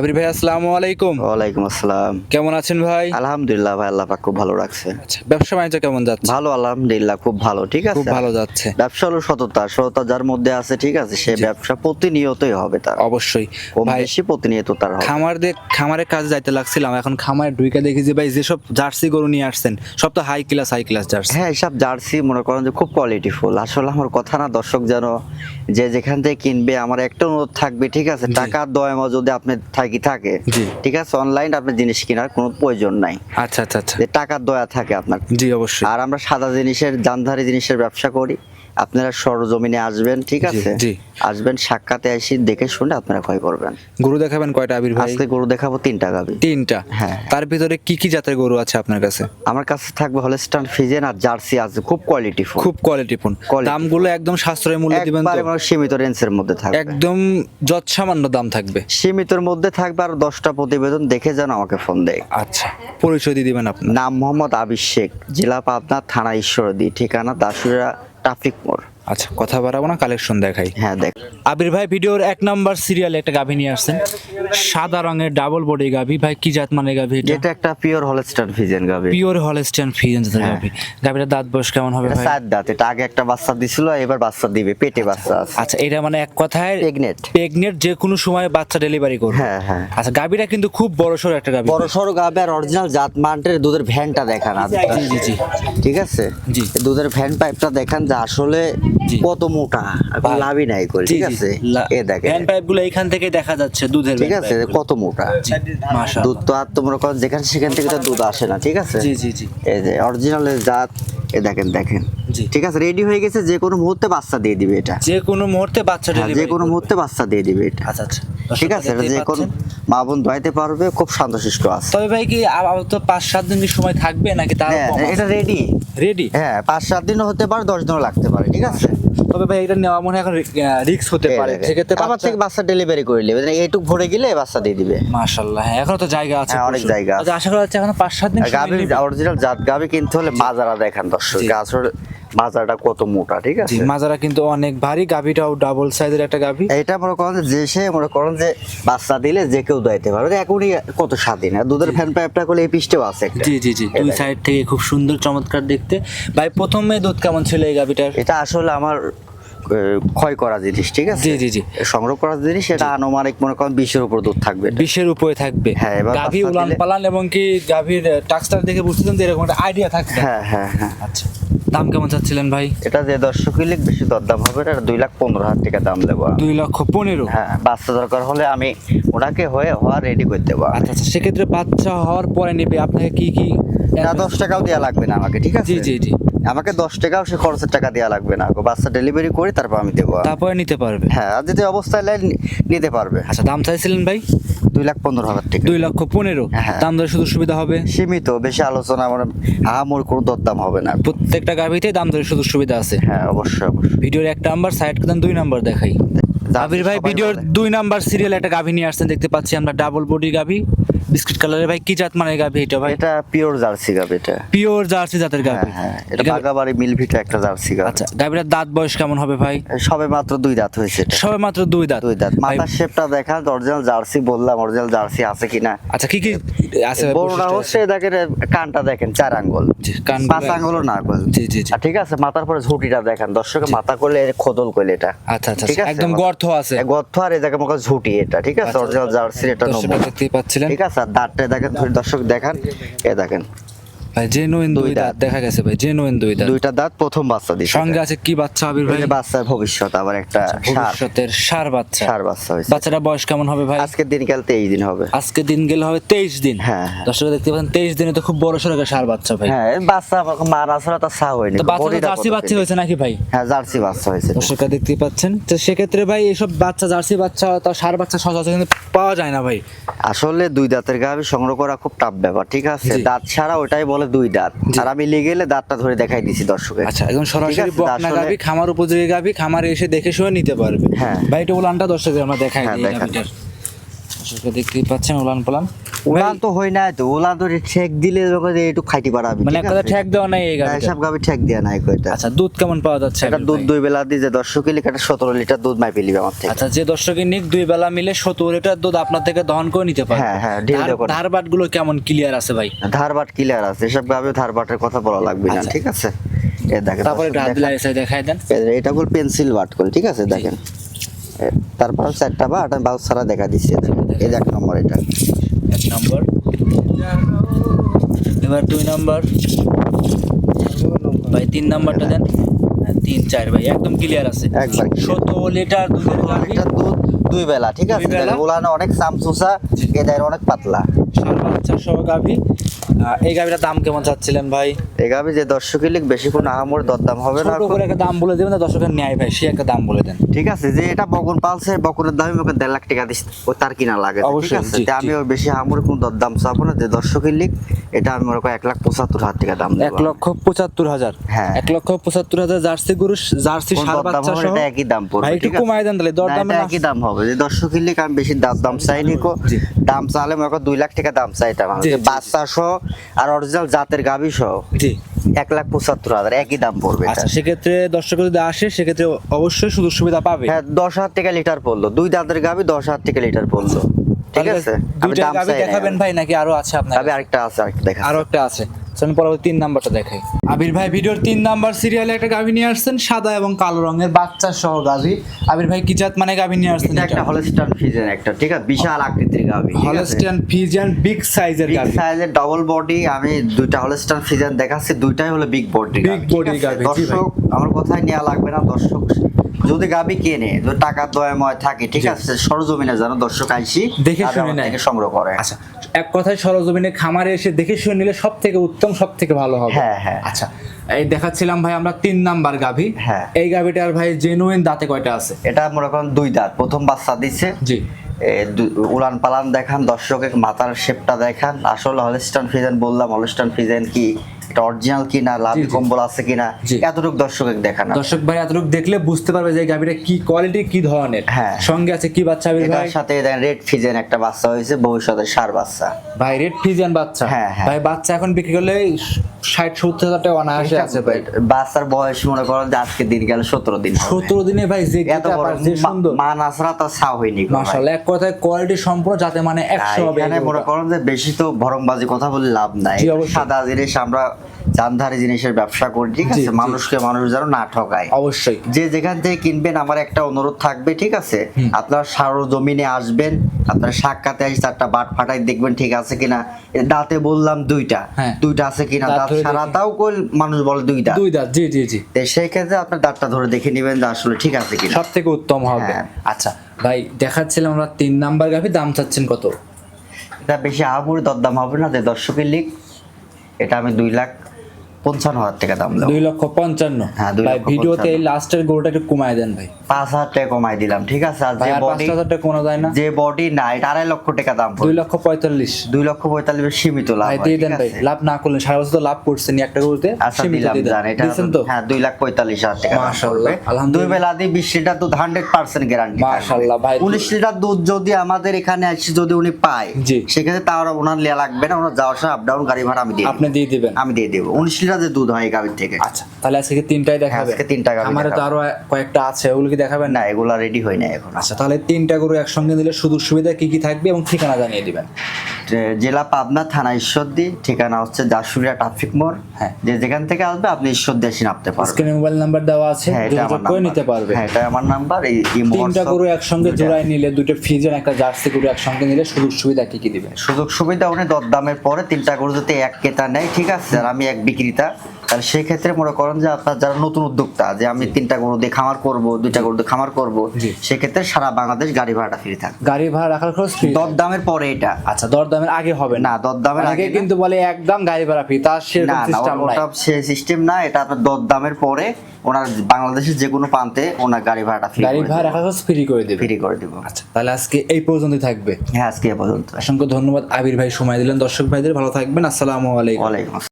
আবির ভাই আসসালামু আলাইকুম। ওয়ালাইকুম আসসালাম। কেমন আছেন ভাই? আলহামদুলিল্লাহ ভাই আল্লাহ পাক খুব ভালো রাখছে। আচ্ছা ব্যবসা বাণিজ্য কেমন যাচ্ছে? ভালো আলহামদুলিল্লাহ খুব ভালো ঠিক আছে? খুব ভালো যাচ্ছে। ব্যবসা হলো সততা সততা যার মধ্যে আছে ঠিক আছে? সে ব্যবসা প্রতিনিয়তই হবে তার। অবশ্যই। ভাই বেশি প্রতিনিয়ত তার হবে। খামার দেখ খামারের কাজে যাইতে লাগছিলাম এখন খামারে ঢুইকা দেখি যে ভাই যেসব জার্সি গরু নিয়ে আসছেন সব তো high class high class jersey. হ্যাঁ এসব জার্সি মনে করেন যে খুব কোয়ালিটিফুল আসলে আমার কথা না দর্শক যেন যে যেখান থেকে কিনবে আমার একটা অনুরোধ থাকবে ঠিক আছে? জি। টাকার দয়ামা যদি আপনি থাকি থাকে? ঠিক আছে? অনলাইন আপনার জিনিস কেনার কোনো প্রয়োজন নাই। আচ্ছা আচ্ছা আচ্ছা। টাকার দয়া থাকে আপনার। জি অবশ্যই। আর আমরা সাদা জিনিসের জানধারি জিনিসের ব্যবসা করি। আপনারা সরজমিনে আসবেন ঠিক আছে? আসবেন সাক্ষাতে এসে দেখে শুনে আপনারা ক্রয় করবেন। গরু দেখাবেন কয়টা আবির ভাই? আজকে গরু দেখাবো তিনটা গাবি। তিনটা? হ্যাঁ। তার ভিতরে কি কি জাতের গরু আছে আপনার কাছে? আমার কাছে থাকবে হলস্টান ফিজেন আর জার্সি আছে খুব কোয়ালিটি খুব কোয়ালিটিফুল Quality। দামগুলো একদম সাশ্রয় মূল্য দিবেন তো? একবারে সীমিত রেঞ্জের মধ্যে থাকবে। একদম যৎসামান্য দাম থাকবে। সীমিতর মধ্যে থাকবে আর দশটা প্রতিবেদন দেখে যেন আমাকে ফোন দেয়। আচ্ছা পরিচয় দিয়ে দিবেন আপনি নাম মোহাম্মদ আবির শেখ জেলা পাবনা থানা ঈশ্বরদী ঠিকানা দাসুরা ট্রাফিক মোড়। আচ্ছা কথা বাড়াবো না কালেকশন দেখাই। হ্যাঁ দেখ। আবির ভাই ভিডিওর এক নাম্বার সিরিয়ালে একটা গাভী নিয়ে আসছেন। সাদা রঙের ডাবল বডি গাভী। ভাই কি জাত মানে গাভী এটা? এটা একটা পিওর হলস্টান ফিজেন গাবি পিওর জাতের হ্যাঁ। গাভী। গাভীটার দাঁত বয়স কেমন হবে ভাই? চার দাঁত। এটা আগে একটা বাচ্চা দিছিল এবার বাচ্চা দিবে। পেটে বাচ্চা আছে। আচ্ছা এটা মানে এক কথায় প্রেগনেট প্রেগনেন্ট যে কোনো সময় বাচ্চা ডেলিভারি করবে। হ্যাঁ হ্যাঁ। আচ্ছা গাভীটা কিন্তু খুব বড় সড়ো একটা গাভী। বড় সড়ো গাবে আর অরিজিনাল জাত মান্টের দুধের ভ্যানটা দেখান জি জি জি। ঠিক আছে? জি। দুধের ভ্যান পাইপটা দেখান যে আসলে। কত মোটা এখন লাভই নাই করে ঠিক আছে? এ দেখেন। হ্যান্ড পাইপগুলো এখান থেকে দেখা যাচ্ছে দুধের ঠিক আছে কত মোটা? মাশা দুধ তো আর তো মনে করেন যেখানে সেখান থেকে তো দুধ আসে না ঠিক আছে? জি জি জি। এই যে অরিজিনাল জাত এ দেখেন দেখেন। জি। ঠিক আছে রেডি হয়ে গেছে যে কোনো মুহূর্তে বাচ্চা দিয়ে দিবে এটা। যে কোনো মুহূর্তে বাচ্চা হ্যাঁ, যে কোনো মুহূর্তে বাচ্চা দিয়ে দিবে এটা। আচ্ছা আচ্ছা। ঠিক আছে এটা যে কোনো মা বোন দোয়াইতে পারবে খুব শান্তশিষ্ট আছে। তবে ভাই কি আবার তো পাঁচ সাত দিন কি সময় থাকবে নাকি তার হ্যাঁ এটা রেডি রেডি হ্যাঁ পাঁচ সাত দিনও হতে পারে দশ দিনও লাগতে পারে ঠিক আছে? তবে ভাই এটা নেওয়া মনে হয় এখন রিক্স হতে পারে। সেক্ষেত্রে আমার থেকে বাচ্চা ডেলিভারি করে নেবে। এইটুক ভরে গেলে বাচ্চা দিয়ে দিবে। মাশাল্লাহ হ্যাঁ এখনও তো জায়গা আছে হ্যাঁ, অনেক জায়গা আছে। আচ্ছা, আশা করা যাচ্ছে এখন পাঁচ সাত দিন গাবি অরিজিনাল জাত গাবি কিনতে হলে মাজারা দেখান দর্শক। জি। আসলে মাজারটা কত মোটা ঠিক আছে? মাজারা কিন্তু অনেক ভারী গাভিটাও ডাবল সাইজের একটা গাভি। এইটা মনে করেন যে সে মনে করেন যে বাচ্চা দিলে যে কেউ দাইতে পারবে। এখনই কত স্বাধীন। আর দুধের ফ্যান পাইপটা করলে এই পিসটাও আছে জি জি জি দুই সাইড থেকে খুব সুন্দর চমৎকার দেখতে। ভাই প্রথমে দুধ কেমন ছিল এই গাভিটার? এটা আসলে আমার ক্ষয় করা জিনিস ঠিক আছে? জি, জি, জি। সংগ্রহ করা জিনিস এটা আনুমানিক মনে করেন বিশের উপর দুধ থাকবে এটা। বিশের উপরে থাকবে। হ্যাঁ, এবার গাভি উলান পালান এবং কি গাভির টাক্সটার দেখে বুঝতেছেন যে এরকম একটা আইডিয়া থাকবে হ্যাঁ হ্যাঁ হ্যাঁ। আচ্ছা। দাম কেমন চাচ্ছিলেন ভাই? এটা যে দর্শক লিখ বেশি দরদাম হবে এটা দুই লাখ পনেরো হাজার টাকা দাম দেবো। দুই লক্ষ পনেরো? হ্যাঁ বাচ্চা দরকার হলে আমি ওনাকে হয়ে হওয়া রেডি করে দেবো আচ্ছা আচ্ছা সেক্ষেত্রে বাচ্চা হওয়ার পরে নেবে আপনাকে কি কি দশ টাকাও দেওয়া লাগবে না আমাকে ঠিক আছে? জি জি জি। আমাকে দশ টাকাও সে খরচের টাকা দেওয়া লাগবে না। বাচ্চা ডেলিভারি করি তারপর আমি দেবো। তারপরে নিতে পারবে? হ্যাঁ আর যদি অবস্থায় লাইন নিতে পারবে। আচ্ছা দাম চাইছিলেন ভাই? দুই লাখ পনেরো হাজার টাকা। দুই লক্ষ পনেরো। হ্যাঁ। দাম দরে শুধু সুবিধা হবে? সীমিত বেশি আলোচনা আমার আহামর কোনো দরদাম হবে না। প্রত্যেকটা গাভিতে দাম ধরে শুধু সুবিধা আছে। হ্যাঁ অবশ্যই অবশ্যই। ভিডিওর একটা নাম্বার সাইড দুই নাম্বার দেখাই। আবির ভাই ভিডিওর দুই নাম্বার সিরিয়াল একটা গাভি নিয়ে আসছেন দেখতে পাচ্ছি আমরা ডাবল বডি গাভি বিস্কিট কালারের ভাই কি জাত মানে গাভি এটা ভাই? এটা পিওর জার্সি গাব এটা। পিওর জার্সি জাতের হ্যাঁ গাভি। হ্যাঁ এটা এটা- বাগাবাড়ি মিলভিটা একটা জার্সি গাব আচ্ছা গাভিটার দাঁত বয়স কেমন হবে ভাই? সবে মাত্র দুই দাঁত হয়েছে সবে মাত্র দুই দাঁত। দুই দাঁত। মাথার শেপটা দেখা অরিজিনাল জার্সি বললাম অরিজিনাল জার্সি আছে কিনা। আচ্ছা কি কি আছে? বড়টা হচ্ছে দেখেন কানটা দেখেন চার আঙ্গুল। কানগুলো- পাঁচ আঙ্গুল না আঙ্গুল জি জি ঠিক আছে মাথার পরে ঝুটিটা দেখেন দর্শকে মাথা করলে খোদল করলে এটা। আচ্ছা আচ্ছা ঠিক আছে, একদম আমার- গর্ত আছে। এ গর্ত আর এই জায়গায় মনে ঝুটি এটা ঠিক আছে? আচ্ছা, অরিজিনাল জার্সির এটা দর্শকরা নম্বর দেখতেই পাচ্ছিলেন। ঠিক আছে? দাঁতটা দেখেন দর্শক দেখান। এ দেখেন। ভাই জেনুইন দুই দাঁত। দেখা গেছে ভাই জেনুইন দুই দাঁত। দুইটা দাঁত প্রথম বাচ্চা দিছে। সঙ্গে আছে কি বাচ্চা আবির ভাই? বাচ্চার ভবিষ্যৎ আবার একটা সার। ভবিষ্যতের সার বাচ্চা। সার বাচ্চা হয়েছে। বাচ্চাটা বয়স কেমন হবে ভাই? আজকের দিন কালতে এই দিন হবে। আজকে দিন গেলে হবে তেইশ দিন। হ্যাঁ, হ্যাঁ। দর্শকরা দেখতে পাচ্ছেন তেইশ দিনে তো খুব বড় সড়ো একটা সার বাচ্চা ভাই। হ্যাঁ বাচ্চা মারা ছাড়া তার সা হয়নি। তো বডিটা জার্সি বাচ্চা হয়েছে নাকি ভাই? হ্যাঁ জার্সি বাচ্চা হয়েছে। দর্শকরা দেখতেই পাচ্ছেন তো সেক্ষেত্রে ভাই এইসব বাচ্চা জার্সি বাচ্চা তাও সার বাচ্চা সচরাচর কিন্তু পাওয়া যায় না ভাই। আসলে দুই দাঁতের গাভী সংগ্রহ করা খুব টাফ ব্যাপার ঠিক আছে? দাঁত ছাড়া ওটাই বলে দুই দাঁত। আর আমি লিগে গেলে দাঁতটা ধরে দেখাই দিছি দর্শকের আচ্ছা একদম সরাসরি বকনা গাবি খামার উপযোগী গাবি খামারে এসে দেখে শুনে নিতে পারবে। হ্যাঁ। ভাই এটা উলানটা দর্শকের আমরা দেখাই হ্যাঁ, দিই দর্শকরা দেখতেই পাচ্ছেন উলান পালান। উলান তো হয় না তো উলান তো ঠেক দিলে যখন একটু খাইতে পারাবি মানে এক কথা ঠেক দেওয়া নাই এই গাভিটা সব গাবি ঠেক দেয়া নাই কইটা। আচ্ছা দুধ কেমন পাওয়া যাচ্ছে এটা দুধ দুই বেলা দিয়ে যে দর্শক কিলি একটা সতেরো লিটার দুধ মাই পেলিবে আমার থেকে। আচ্ছা যে দর্শকের নিক দুই বেলা মিলে সত্তর লিটার দুধ আপনার থেকে দহন করে নিতে পারে হ্যাঁ, হ্যাঁ, ঢিল করে। ধারবাটগুলো কেমন ক্লিয়ার আছে ভাই? ধারবাট ক্লিয়ার আছে এসব গাবি ধারবাটের কথা বলা লাগবে না আচ্ছা। ঠিক আছে? এ দেখেন তারপরে এসে দেখাই দেন। এটা হল পেন্সিল বাট কল ঠিক আছে? দেখেন। তারপর চারটা বা আটা বাউস ছাড়া দেখা দিচ্ছে। এই এক নম্বর এটা। এক নম্বর। এবার দুই নম্বর। ভাই তিন নাম্বারটা দেন। হ্যাঁ, তিন চার ভাই একদম ক্লিয়ার আছে। একবার শত লিটার দুধের লিটার দুধ দুই বেলা ঠিক আছে? ওলানো অনেক সামসুসা এদের অনেক পাতলা। ষাট বাচ্চা সহ গাভী। এই গাভীটার দাম কেমন চাচ্ছিলেন ভাই? এই গাবি যে দর্শক লিখ বেশি কোন আহামর দরদাম হবে না। করে একটা দাম বলে দেবেন দর্শকের ন্যায় ভাই সে একটা দাম বলে দেন। ঠিক আছে যে এটা বকন পালছে বকনের দামই ওকে দেড় লাখ টাকা দিস ও তার কিনা লাগে। ঠিক আছে আমি ওর বেশি আমার কোন দরদাম চাবো না। যে দর্শকের লিখ এটা আমি ওরকম এক লাখ পঁচাত্তর হাজার টাকা দাম এক লক্ষ পঁচাত্তর হাজার? হ্যাঁ। এক লক্ষ পঁচাত্তর হাজার জার্সি গরু জার্সি কোন বাচ্চা সহ। একই দাম পড়বে একটু কমায় দেন তাহলে দরদামে একই দাম হবে। যে দর্শকের লিখ আমি বেশি দাম দাম চাইনি কো দাম চাইলে মনে করো দুই লাখ টাকা দাম চাইতাম বাচ্চা সহ আর অরিজিনাল জাতের গাভী সহ জি। এক লাখ পঁচাত্তর হাজার একই দাম পড়বে আচ্ছা সেক্ষেত্রে দর্শক যদি আসে সেক্ষেত্রে অবশ্যই সুযোগ সুবিধা পাবে। হ্যাঁ দশ হাজার টাকা লিটার পড়ল। দুই দাঁতের গাভী দশ হাজার টাকা লিটার পড়ল। ঠিক আছে? আমি দাম চাই দেখাবেন ভাই নাকি আরও আছে আপনার আরেকটা আছে আরেকটা দেখা আরও একটা আছে। চলুন পরবর্তী তিন নাম্বারটা দেখাই। আবির ভাই ভিডিওর তিন নাম্বার সিরিয়ালে একটা গাভী নিয়ে আসছেন সাদা এবং কালো রঙের বাচ্চা সহ গাভী। আবির ভাই কি জাত মানে গাভী নিয়ে আসছেন একটা হলস্টান ফিজেন একটা ঠিক আছে? বিশাল আকৃতির গাভী হলস্টিয়ান ফিজিয়ান বিগ সাইজের বিগ গাভী। সাইজের ডবল বডি আমি দুইটা হলস্টান ফিজেন দেখাচ্ছি দুইটাই হলো বিগ বডি Big body গাভী, দর্শক আমার কথাই নেওয়া লাগবে না দর্শক যদি গাবি কেনে যদি টাকার দয়াময় থাকে ঠিক আছে? সরজমিনে যেন দর্শক আইসি দেখে শুনে সংগ্রহ করে। আচ্ছা এক কথায় সরজমিনে খামারে এসে দেখে শুনে নিলে সব থেকে উত্তম সব থেকে ভালো হবে। হ্যাঁ, হ্যাঁ। আচ্ছা এই দেখাচ্ছিলাম ভাই আমরা তিন নাম্বার গাভী। হ্যাঁ। এই গাভীটার ভাই জেনুইন দাঁতে কয়টা আছে? এটা মনে করেন দুই দাঁত। প্রথম বাচ্চা দিচ্ছে জি। উড়ান পালান দেখান দর্শকের মাথার শেপটা দেখান। আসলে হলস্টান ফিজেন বললাম হলস্টান ফিজেন কি এটা অরিজিনাল কিনা লাভ। কম্বল আছে কিনা। এতটুকু দর্শকের দেখান দর্শক ভাই এতটুকু দেখলে বুঝতে পারবে যে গাভীটা কি কোয়ালিটি কি ধরনের হ্যাঁ। সঙ্গে আছে কি বাচ্চা এটার সাথে রেড ফিজেন একটা বাচ্চা হয়েছে ভবিষ্যতের সার বাচ্চা ভাই রেড ফিজেন বাচ্চা হ্যাঁ, হ্যাঁ। ভাই বাচ্চা এখন বিক্রি করলে ষাট সত্তর হাজার টাকা অনায়াসে আছে ভাই। বাচ্চার বয়স মনে করেন যে আজকে দিন গেল সতেরো দিন সতেরো দিনে ভাই যে এত বড় যে সুন্দর। মা নাচরা তার হয়নি মাশাআল্লাহ এক কথায় কোয়ালিটি সম্পূর্ণ যাতে মানে একশো হবে মনে করেন যে বেশি তো ভরংবাজি কথা বলে লাভ নাই। সাদা জিনিস আমরা জানধারি জিনিসের ব্যবসা করি ঠিক আছে? মানুষকে মানুষ যেন না ঠকায়। অবশ্যই। যে যেখান থেকে কিনবেন আমার একটা অনুরোধ থাকবে ঠিক আছে? আপনার সারো জমিনে আসবেন আপনার সাক্ষাতে আসে চারটা বাট ফাটাই দেখবেন ঠিক আছে কিনা। দাঁতে বললাম দুইটা। হ্যাঁ। দুইটা আছে কিনা? দাঁত মানুষ বলে দুইটা। দুই দাঁত জি জি সেই ক্ষেত্রে আপনার দাঁতটা ধরে দেখে নেবেন যে আসলে ঠিক আছে কিনা। সব থেকে উত্তম হবে। হ্যাঁ। আচ্ছা ভাই দেখাচ্ছিলাম আমরা তিন নাম্বার গাভি দাম চাচ্ছেন কত? এটা বেশি আহামরি দরদাম হবে না যে দর্শকের লিগ। এটা আমি দুই লাখ পঞ্চান্ন হাজার টাকা দাম দুই লক্ষ পঞ্চান্ন। হ্যাঁ, দুই ভাই ভিডিওতে লাস্টের গরুটা একটু কমায় দেন ভাই। পাঁচ হাজার টাকা কমাই দিলাম ঠিক আছে? আর যে বডি হাজার টাকা কোনো যায় না। যে বডি না এটা আড়াই লক্ষ টাকা দাম দুই লক্ষ পঁয়তাল্লিশ। দুই লক্ষ পঁয়তাল্লিশ সীমিত লাভ ভাই দিয়ে দেন ভাই। লাভ না করলেন সারা বছর তো লাভ করছেন একটা গরুতে আচ্ছা সীমিত দিলাম দিয়ে দেন। জান এটা তো? হ্যাঁ দুই লাখ পঁয়তাল্লিশ হাজার টাকা মাশাআল্লাহ, দুই বেলা দিয়ে বিশ লিটার দুধ হান্ড্রেড পার্সেন্ট গ্যারান্টি মাশাআল্লাহ, ভাই। উনিশ লিটার দুধ যদি আমাদের এখানে আসে যদি উনি পায় সেক্ষেত্রে তার ওনার লেয়া লাগবে না ওনার যাওয়ার সময় আপ ডাউন গাড়ি ভাড়া আমি দিয়ে আপনি দিয়ে দিবেন। আমি দিয়ে দেবো। উনিশ লিটার দুধ হয় গাভীর থেকে। আচ্ছা তাহলে আজকে তিনটাই দেখাবে আজকে তিনটা গাভী আমারে তো। আরও কয়েকটা আছে ওগুলো কি দেখাবেন? না এগুলা রেডি হয় না এখন। আচ্ছা তাহলে তিনটা গরু একসঙ্গে দিলে সুযোগ সুবিধা কি কি থাকবে এবং ঠিকানা জানিয়ে দিবেন। জেলা পাবনা থানা ঈশ্বরদী ঠিকানা হচ্ছে জাসুরিয়া ট্রাফিক মোড়। হ্যাঁ। যে যেখান থেকে আসবে আপনি ঈশ্বরদী এসে নামতে পারবেন। স্ক্রিনে মোবাইল নাম্বার দেওয়া আছে হ্যাঁ এটা আমার করে নিতে পারবে হ্যাঁ এটা আমার নাম্বার এই তিনটা গরু একসঙ্গে। জোড়ায় নিলে দুটো ফ্রিজের একটা জার্সি গরু একসঙ্গে নিলে সুযোগ সুবিধা কি কি দিবেন? সুযোগ সুবিধা উনি দরদামের পরে তিনটা গরু যদি এক কেতা নেয় ঠিক আছে আর আমি এক বিক্রেতা তাহলে সেই ক্ষেত্রে মনে করেন যে আপনার যারা নতুন উদ্যোক্তা যে আমি তিনটা গরু দিয়ে খামার করব দুইটা গরু দিয়ে খামার করব সেক্ষেত্রে সারা বাংলাদেশ গাড়ি ভাড়াটা ফ্রি থাকবে। গাড়ি ভাড়া রাখার খরচ ফ্রি দরদামের পরে এটা। আচ্ছা দরদামের আগে হবে না? না দরদামের আগে কিন্তু বলে একদম গাড়ি ভাড়া ফ্রি তার সেরকম সিস্টেম ওটা সে সিস্টেম না এটা আপনার দরদামের পরে ওনার বাংলাদেশের যে কোনো প্রান্তে ওনার গাড়ি ভাড়াটা ফ্রি গাড়ি ভাড়া রাখার খরচ ফ্রি করে দেবে। ফ্রি করে দিব। আচ্ছা তাহলে আজকে এই পর্যন্তই থাকবে। হ্যাঁ আজকে এই পর্যন্ত। অসংখ্য ধন্যবাদ আবির ভাই সময় দিলেন। দর্শক ভাইদের ভালো থাকবেন। আসসালামু আলাইকুম। ওয়ালাইকুম